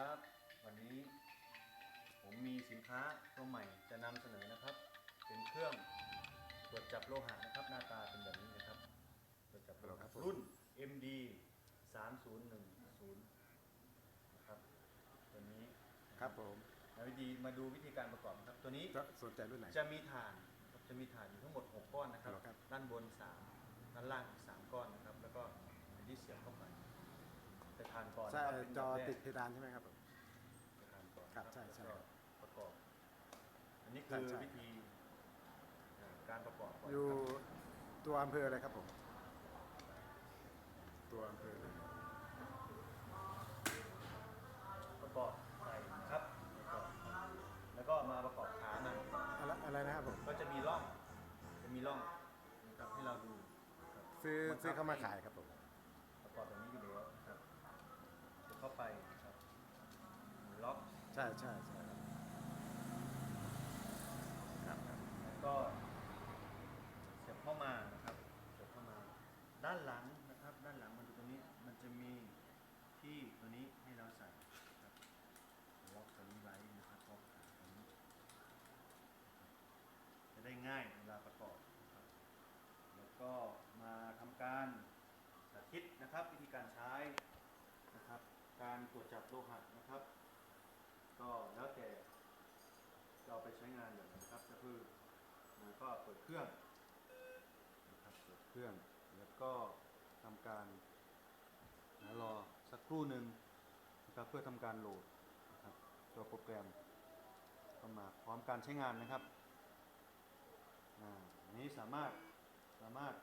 ครับ วันนี้ผมมีสินค้าตัวใหม่จะนำเสนอนะครับ เป็นเครื่องตรวจจับโลหะนะครับ หน้าตาเป็นแบบนี้นะครับตรวจจับโลครัหะบผมรุ่น MD 3010นะครับตัวนี้ครับผมมาวิธีมาดูวิธีการประกอบนะครับ ตัวนี้จะสนใจรุ่นไหนจะมีฐานครับจะมีฐานอยู่ทั้งหมด 6 ก้อนนะครับครับ ด้านบน 3 ด้านล่างอีก3ก้อนนะครับ แล้วก็อันที่เสียบเข้าไป แต่ฐานก่อนใช่นะครับเป็นจอแบบแรกติดเพดานใช่ไหมครับผมจะทำก่อนครับใช่ใช่แล้วก็ประกอบ อันนี้ใช่คือใช่ วิธีอ่าการประกอบก่อนอยู่ครับตัวอำเภออะไรครับผม ตัวอำเภอเลยประกอบใส่นะครับประกอบแล้วก็มาประกอบขามันอะไรอะไรนะครับผม ก็จะมีร่อง จะมีร่องนะครับให้เราดูนะครับซื้อบังคับซื้อเข้ามาขายครับผม ประกอบแบบนี้อยู่แล้วนะครับจะเข้าไปนะครับล็อก ใช่ใช่ใช่ครับครับแล้วก็เสียบเข้ามานะครับเสียบเข้ามา ด้านหลังนะครับ ด้านหลังมาดูตรงนี้ มันจะมีที่ตัวนี้ให้เราใส่นะครับล็อกตัวนี้ไว้นะครับล็อกขาตัวนี้ จะได้ง่ายเวลาประกอบนะครับ แล้วก็มาทำการสาธิตนะครับ วิธีการใช้นะครับ การตรวจจับโลหะนะครับ ก็แล้วแต่จะเอาไปใช้งานแบบไหนครับก็คือมันก็เปิดเครื่องนะครับเปิดเครื่องแล้วก็ทำการนะรอสักครู่หนึ่งนะครับเพื่อทำการโหลดนะครับตัวโปรแกรมเข้ามาพร้อมการใช้งานนะครับอ่าอันนี้สามารถสามารถ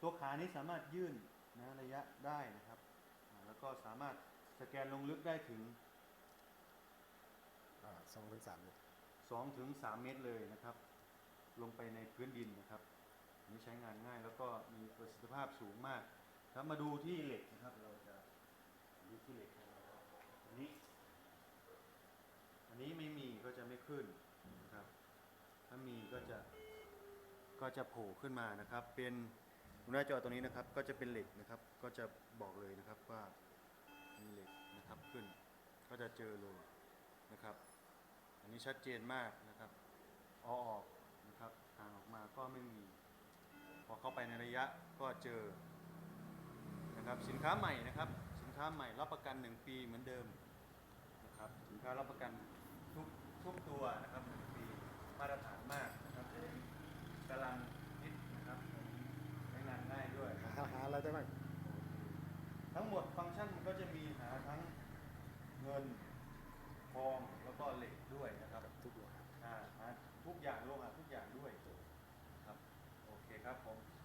ตัวขานี้สามารถยื่นนะระยะได้นะครับ แล้วก็สามารถสแกนลงลึกได้ถึง สองถึงสามเลย2ถึง3เมตรเลยนะครับ ลงไปในพื้นดินนะครับนี้ใช้งานง่ายแล้วก็มีประสิทธิภาพสูงมากครับมาดูที่เหล็กนะครับ เราจะดูที่เหล็กนะครับอันนี้ อันนี้ไม่มีก็จะไม่ขึ้นนะครับ ถ้ามีก็จะก็จะโผล่ขึ้นมานะครับ เป็นหน้าจอตัวนี้นะครับ ก็จะเป็นเหล็กนะครับ ก็จะบอกเลยนะครับว่ามีเหล็กนะครับขึ้น ก็จะเจอเลยนะครับ อันนี้ชัดเจนมากนะครับเอาออกนะครับห่างออกมาก็ไม่มี พอเข้าไปในระยะก็เจอนะครับสินค้าใหม่นะครับ สินค้าใหม่รับประกัน 1 ปีเหมือนเดิมนะครับสินค้ารับประกันทุกทุกตัวนะครับหปีมาตรฐานมากนะครับผมกำลังฮิตนะครับใช้งานง่ายด้วย หาหาอะไรได้บ้าง ทั้งหมดฟังก์ชันมันก็จะมีหาทั้งเงินทองแล้วก็เหล็กด้วยนะครับ ทุกอย่าง อ่าหาทุกอย่างโลหะทุกอย่างด้วยครับ โอเค ครับผม